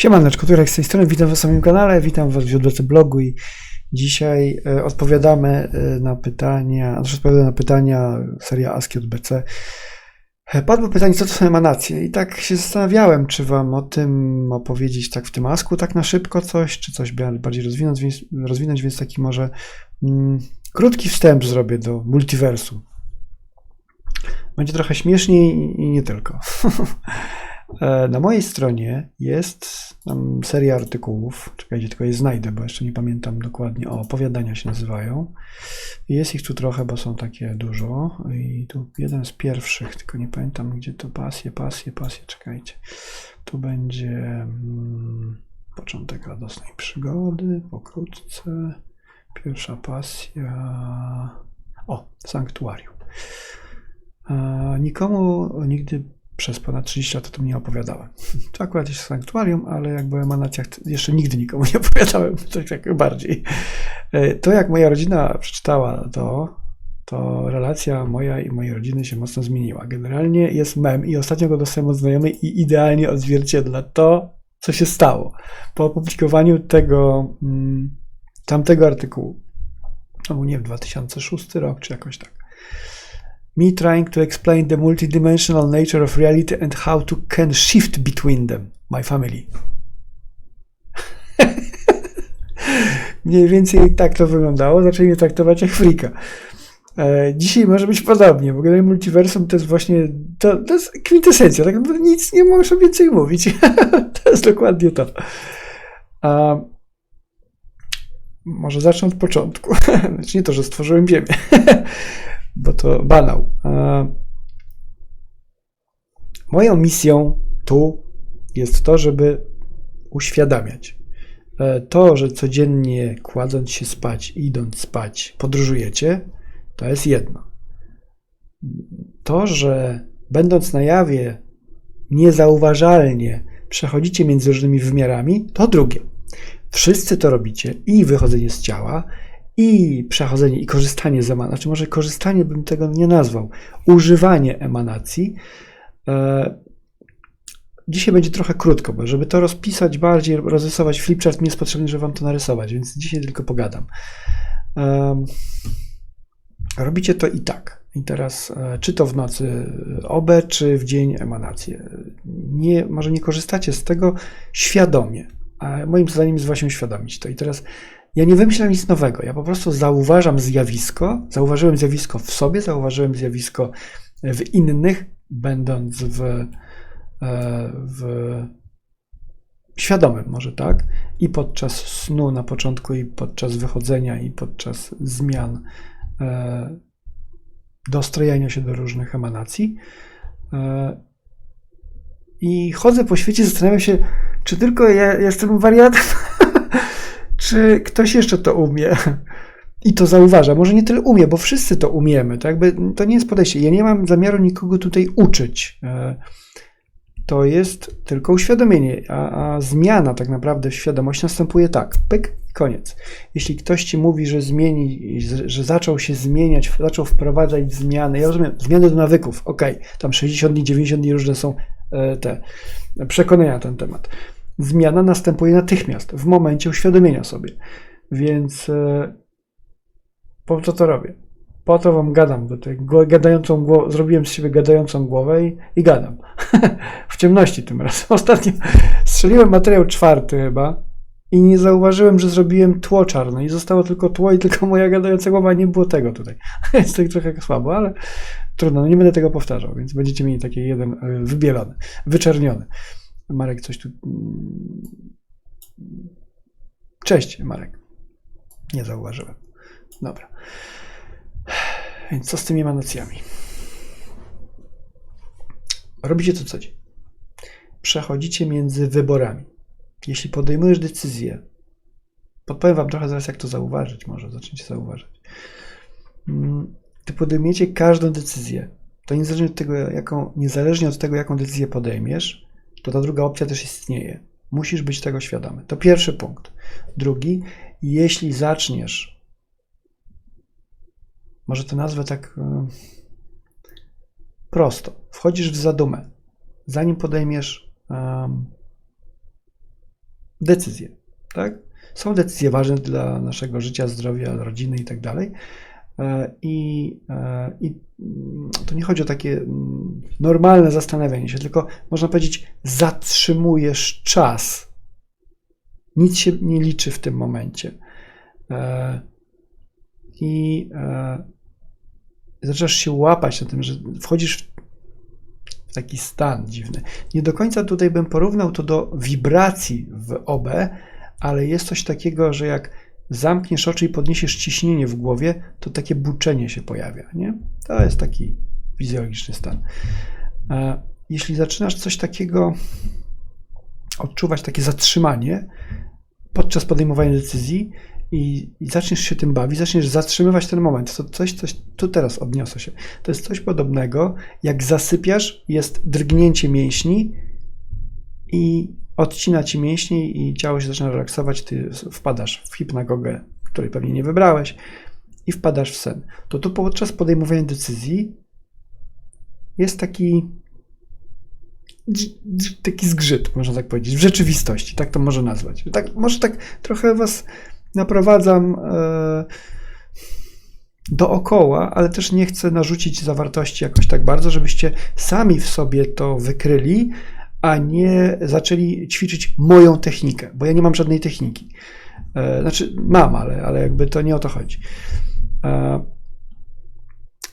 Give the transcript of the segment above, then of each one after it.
Siemaneczko, Turek z tej strony, witam was na moim kanale, witam was w źródle blogu i dzisiaj e, odpowiadamy e, na pytania, znaczy odpowiadamy na pytania seria ASCII od BC. E, Padło pytanie, co to są emanacje i tak się zastanawiałem, czy wam o tym opowiedzieć tak w tym asku, tak na szybko coś, czy coś bardziej rozwinąć, więc, rozwinąć, więc taki może mm, krótki wstęp zrobię do multiversu. Będzie trochę śmieszniej i nie tylko. E, Na mojej stronie jest seria artykułów. Czekajcie, tylko je znajdę, bo jeszcze nie pamiętam dokładnie. O, opowiadania się nazywają. Jest ich tu trochę, bo są takie dużo. I tu jeden z pierwszych, tylko nie pamiętam gdzie to pasje, pasje, pasje. Czekajcie. Tu będzie mm, początek radosnej przygody, pokrótce. Pierwsza pasja. O, sanktuarium. A nikomu nigdy przez ponad 30 lat o tym nie opowiadałem. To akurat jest sanktuarium, ale jakby o emanacjach jeszcze nigdy nikomu nie opowiadałem, tak, tak bardziej. E, To jak moja rodzina przeczytała to, to relacja moja i mojej rodziny się mocno zmieniła. Generalnie jest mem i ostatnio go dostałem od znajomej i idealnie odzwierciedla to, co się stało po opublikowaniu tego mm, tamtego artykułu. To był nie w 2006 rok, czy jakoś tak. Me trying to explain the multidimensional nature of reality and how to can shift between them, my family. Mniej więcej tak to wyglądało. Zaczęli mnie traktować jak frika. E, Dzisiaj może być podobnie, bo generalnie multiversum to jest właśnie, to, to jest kwintesencja, tak naprawdę nic nie muszę więcej mówić. to jest dokładnie to. A może zacznę od początku. Znaczy nie to, że stworzyłem Ziemię, bo to banał. A moją misją tu jest to, żeby uświadamiać. E, To, że codziennie kładąc się spać, idąc spać, podróżujecie, to jest jedno. To, że będąc na jawie niezauważalnie przechodzicie między różnymi wymiarami, to drugie. Wszyscy to robicie i wychodzenie z ciała, i przechodzenie, i korzystanie z emanacji. Znaczy, może korzystanie bym tego nie nazwał. Używanie emanacji. E, Dzisiaj będzie trochę krótko, bo żeby to rozpisać bardziej, rozrysować flipchart, mi jest potrzebne, żeby wam to narysować, więc dzisiaj tylko pogadam. Em, Robicie to i tak. I teraz, e, czy to w nocy OB, czy w dzień emanację. Nie, może nie korzystacie z tego świadomie. A moim zadaniem jest właśnie uświadomić to. I teraz ja nie wymyślam nic nowego. Ja po prostu zauważam zjawisko, zauważyłem zjawisko w sobie, zauważyłem zjawisko w innych, będąc w, e, w świadomym, może tak, i podczas snu na początku, i podczas wychodzenia, i podczas zmian e, dostrojenia się do różnych emanacji. E, I chodzę po świecie, zastanawiam się, czy tylko ja jestem wariatem, czy ktoś jeszcze to umie. I to zauważa. Może nie tyle umie, bo wszyscy to umiemy. To, jakby, to nie jest podejście. Ja nie mam zamiaru nikogo tutaj uczyć. E, To jest tylko uświadomienie, a, a zmiana tak naprawdę w świadomość następuje tak. Pyk, koniec. Jeśli ktoś ci mówi, że zmieni, że zaczął się zmieniać, zaczął wprowadzać zmiany, ja rozumiem, zmiany do nawyków, ok, tam 60 dni, 90 dni różne są e, te przekonania na ten temat. Zmiana następuje natychmiast, w momencie uświadomienia sobie. Więc e, po co to robię? Po to wam gadam, do tej gadającą głowę, zrobiłem z siebie gadającą głowę i, i gadam. w ciemności tym razem. Ostatnio strzeliłem materiał czwarty chyba i nie zauważyłem, że zrobiłem tło czarne i zostało tylko tło i tylko moja gadająca głowa, nie było tego tutaj. Jest tak trochę słabo, ale trudno, no nie będę tego powtarzał, więc będziecie mieli taki jeden e, wybielony, wyczerniony. Marek coś tu... Cześć, Marek. Nie zauważyłem. Dobra. Więc co z tymi emanacjami? Robicie to co dzień. Przechodzicie między wyborami. Jeśli podejmujesz decyzję, podpowiem wam trochę zaraz, jak to zauważyć, może zaczniecie zauważać. Mm, Gdy podejmiecie każdą decyzję, to niezależnie od tego, jaką, niezależnie od tego, jaką decyzję podejmiesz, to ta druga opcja też istnieje. Musisz być tego świadomy. To pierwszy punkt. Drugi, jeśli zaczniesz może to nazwę tak e, prosto. Wchodzisz w zadumę. Zanim podejmiesz em, decyzje, tak? Są decyzje ważne dla naszego życia, zdrowia, rodziny i tak dalej. E, I, e, I mm, to nie chodzi o takie mm, normalne zastanawianie się, tylko można powiedzieć, zatrzymujesz czas. Nic się nie liczy w tym momencie. E, I zaczynasz się łapać na tym, że wchodzisz w taki stan dziwny. Nie do końca tutaj bym porównał to do wibracji w OB, ale jest coś takiego, że jak zamkniesz oczy i podniesiesz ciśnienie w głowie, to takie buczenie się pojawia. Nie? To jest taki fizjologiczny stan. Jeśli zaczynasz coś takiego odczuwać, takie zatrzymanie podczas podejmowania decyzji i, i zaczniesz się tym bawić, zaczniesz zatrzymywać ten moment, to coś, coś, tu teraz odniosę się. To jest coś podobnego, jak zasypiasz, jest drgnięcie mięśni i odcina ci mięśnie i ciało się zaczyna relaksować, ty wpadasz w hipnagogę, której pewnie nie wybrałeś i wpadasz w sen. To tu podczas podejmowania decyzji jest taki taki zgrzyt, można tak powiedzieć, w rzeczywistości, tak to może nazwać. Tak, może tak trochę was naprowadzam e, dookoła, ale też nie chcę narzucić zawartości jakoś tak bardzo, żebyście sami w sobie to wykryli, a nie zaczęli ćwiczyć moją technikę, bo ja nie mam żadnej techniki. E, znaczy, mam, ale, ale jakby to nie o to chodzi. E,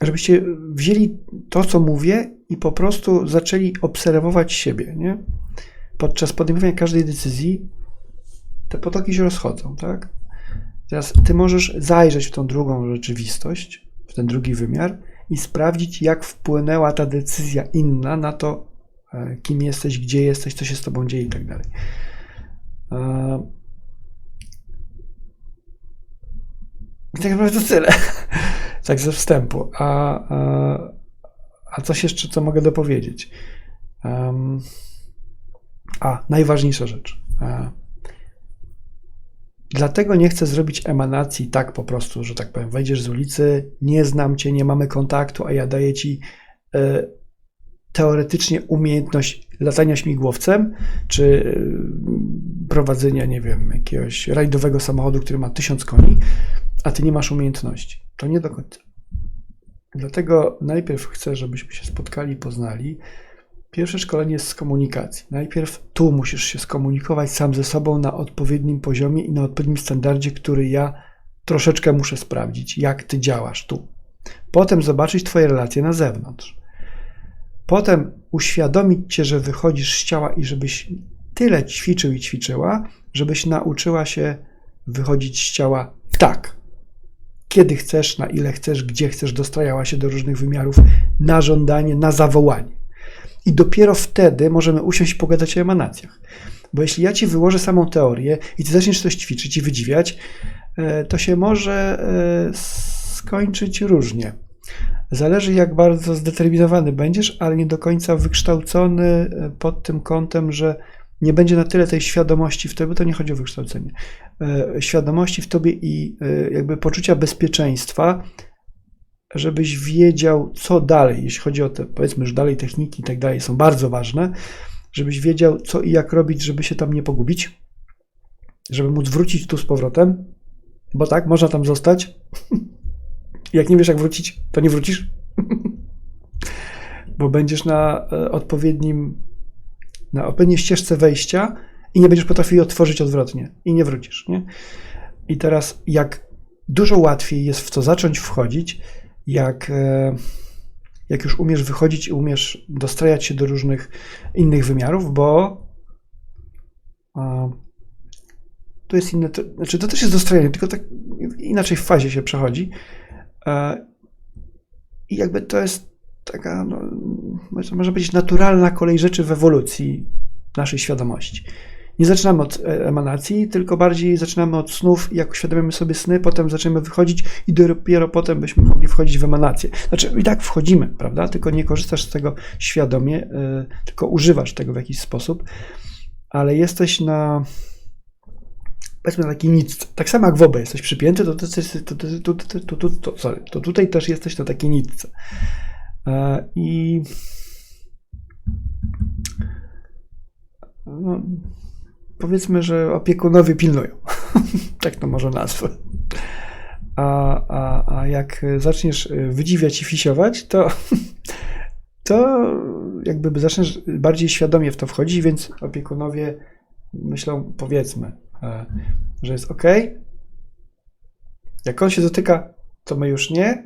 żebyście wzięli to, co mówię i po prostu zaczęli obserwować siebie. Nie? Podczas podejmowania każdej decyzji te potoki się rozchodzą, tak? Teraz ty możesz zajrzeć w tą drugą rzeczywistość, w ten drugi wymiar i sprawdzić, jak wpłynęła ta decyzja inna na to, kim jesteś, gdzie jesteś, co się z tobą dzieje i tak dalej. E, I tak naprawdę tyle. tak ze wstępu. A, a, a coś jeszcze, co mogę dopowiedzieć? Um, a, najważniejsza rzecz. A, dlatego nie chcę zrobić emanacji tak po prostu, że tak powiem, wejdziesz z ulicy, nie znam cię, nie mamy kontaktu, a ja daję ci y, teoretycznie umiejętność latania śmigłowcem, czy y, prowadzenia, nie wiem, jakiegoś rajdowego samochodu, który ma tysiąc koni, a ty nie masz umiejętności. To nie do końca. Dlatego najpierw chcę, żebyśmy się spotkali, poznali. Pierwsze szkolenie jest z komunikacji. Najpierw tu musisz się skomunikować sam ze sobą na odpowiednim poziomie i na odpowiednim standardzie, który ja troszeczkę muszę sprawdzić, jak ty działasz tu. Potem zobaczyć Twoje relacje na zewnątrz. Potem uświadomić cię, że wychodzisz z ciała i żebyś tyle ćwiczył i ćwiczyła, żebyś nauczyła się wychodzić z ciała tak. Kiedy chcesz, na ile chcesz, gdzie chcesz, dostrajała się do różnych wymiarów na żądanie, na zawołanie. I dopiero wtedy możemy usiąść i pogadać o emanacjach. Bo jeśli ja ci wyłożę samą teorię i ty zaczniesz coś ćwiczyć i wydziwiać, e, to się może e, skończyć różnie. Zależy, jak bardzo zdeterminowany będziesz, ale nie do końca wykształcony e, pod tym kątem, że nie będzie na tyle tej świadomości w tobie, to nie chodzi o wykształcenie, e, świadomości w tobie i e, jakby poczucia bezpieczeństwa, żebyś wiedział, co dalej, jeśli chodzi o te, powiedzmy, że dalej techniki i tak dalej są bardzo ważne, żebyś wiedział, co i jak robić, żeby się tam nie pogubić, żeby móc wrócić tu z powrotem, bo tak, można tam zostać, Jak nie wiesz, jak wrócić, to nie wrócisz, bo będziesz na e, odpowiednim, na odpowiedniej ścieżce wejścia i nie będziesz potrafił otworzyć odwrotnie i nie wrócisz. Nie? I teraz, jak dużo łatwiej jest w to zacząć wchodzić, jak, e, jak już umiesz wychodzić i umiesz dostrajać się do różnych innych wymiarów, bo to jest inne, to, znaczy to też jest dostrajanie, tylko tak inaczej w fazie się przechodzi. E, I jakby to jest taka, no, można powiedzieć, naturalna kolej rzeczy w ewolucji naszej świadomości. Nie zaczynamy od e, emanacji, tylko bardziej zaczynamy od snów, jak uświadamiamy sobie sny, potem zaczynamy wychodzić i dopiero potem byśmy mogli wchodzić w emanację. Znaczy i tak wchodzimy, prawda? Tylko nie korzystasz z tego świadomie, e, tylko używasz tego w jakiś sposób, ale jesteś na powiedzmy na takiej nitce. Tak samo jak w obie jesteś przypięty, to, to, to, to, to, sorry, to tutaj też jesteś na takiej nitce. I no, powiedzmy, że opiekunowie pilnują. tak to może nazwę. A, a, a jak zaczniesz wydziwiać i fisiować, to, to jakby zaczniesz bardziej świadomie w to wchodzić, więc opiekunowie myślą, powiedzmy, e, że jest ok. Jak on się dotyka, to my już nie.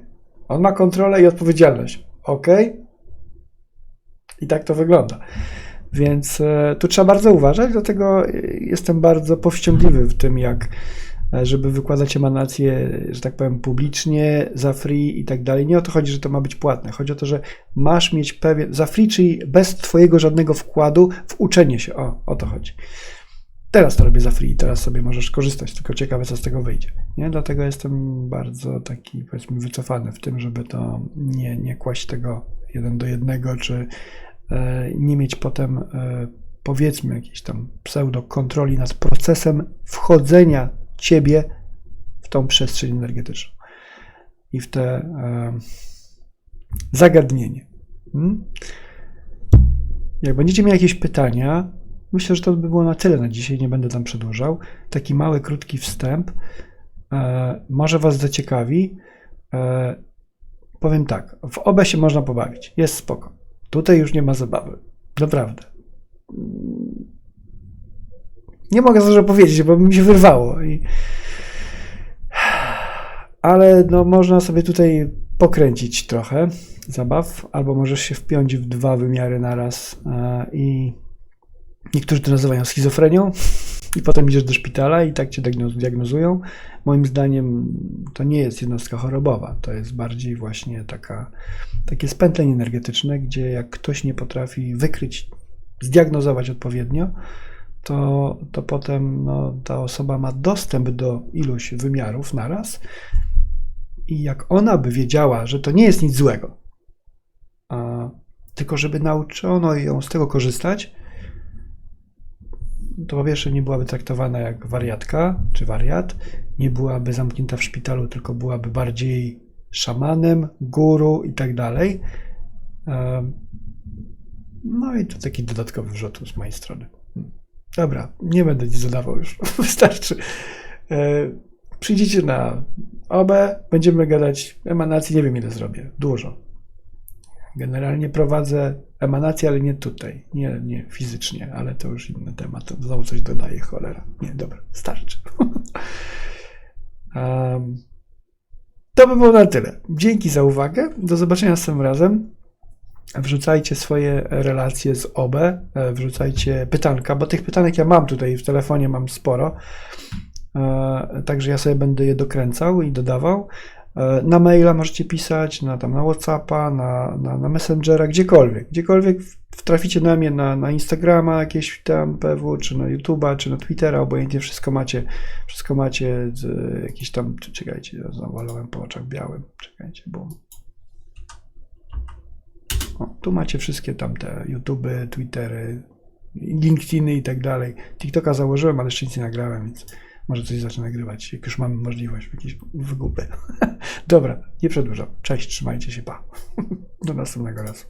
On ma kontrolę i odpowiedzialność. Ok. I tak to wygląda. Więc e, tu trzeba bardzo uważać, dlatego jestem bardzo powściągliwy w tym, jak e, żeby wykładać emanacje, że tak powiem, publicznie, za free i tak dalej. Nie o to chodzi, że to ma być płatne. Chodzi o to, że masz mieć pewien, za free, czyli bez twojego żadnego wkładu w uczenie się. O, o to chodzi. Teraz to robię za free, teraz sobie możesz korzystać, tylko ciekawe, co z tego wyjdzie. Nie? Dlatego jestem bardzo taki, powiedzmy, wycofany w tym, żeby to nie, nie kłaść tego jeden do jednego, czy e, nie mieć potem, e, powiedzmy, jakiejś tam pseudo kontroli nad procesem wchodzenia ciebie w tą przestrzeń energetyczną i w te e, zagadnienie. Hmm? Jak będziecie mieli jakieś pytania, Myślę, że to by było na tyle na dzisiaj, nie będę tam przedłużał. Taki mały, krótki wstęp. E, może Was zaciekawi. E, powiem tak, w OBE się można pobawić, jest spoko. Tutaj już nie ma zabawy, naprawdę. Nie mogę za dużo powiedzieć, bo mi się wyrwało. I... Ale no, można sobie tutaj pokręcić trochę zabaw, albo możesz się wpiąć w dwa wymiary naraz e, i Niektórzy to nazywają schizofrenią i potem idziesz do szpitala i tak cię diagnozują. Moim zdaniem to nie jest jednostka chorobowa, to jest bardziej właśnie taka, takie spętlenie energetyczne, gdzie jak ktoś nie potrafi wykryć, zdiagnozować odpowiednio, to, to potem no, ta osoba ma dostęp do iluś wymiarów naraz i jak ona by wiedziała, że to nie jest nic złego, a, tylko żeby nauczono ją z tego korzystać, to po pierwsze nie byłaby traktowana jak wariatka czy wariat, nie byłaby zamknięta w szpitalu, tylko byłaby bardziej szamanem, guru i tak dalej. No i to taki dodatkowy wrzut z mojej strony. Dobra, nie będę nic zadawał już, wystarczy. E, przyjdziecie na OB, będziemy gadać emanacji, nie wiem ile zrobię, dużo. Generalnie prowadzę emanację, ale nie tutaj, nie, nie fizycznie, ale to już inny temat. Znowu coś dodaję, cholera. Nie, dobra, starczy. um, to by było na tyle. Dzięki za uwagę. Do zobaczenia następnym razem. Wrzucajcie swoje relacje z OB, e, wrzucajcie pytanka, bo tych pytanek ja mam tutaj w telefonie, mam sporo. E, także ja sobie będę je dokręcał i dodawał. E, na maila możecie pisać, na, tam, na Whatsappa, na, na, na Messengera, gdziekolwiek. Gdziekolwiek traficie na mnie, na, na Instagrama, jakieś tam PW, czy na YouTube'a, czy na Twittera, obojętnie wszystko macie, wszystko macie, z, jakieś tam, czekajcie, zawalałem po oczach białym, czekajcie, bo o, tu macie wszystkie tam te YouTube'y, Twittery, LinkedIny i tak dalej. TikToka założyłem, ale jeszcze nic nie nagrałem, więc może coś zacznę nagrywać, jak już mamy możliwość, jakieś wygupy. Dobra, nie przedłużam. Cześć, trzymajcie się, pa. Do następnego razu.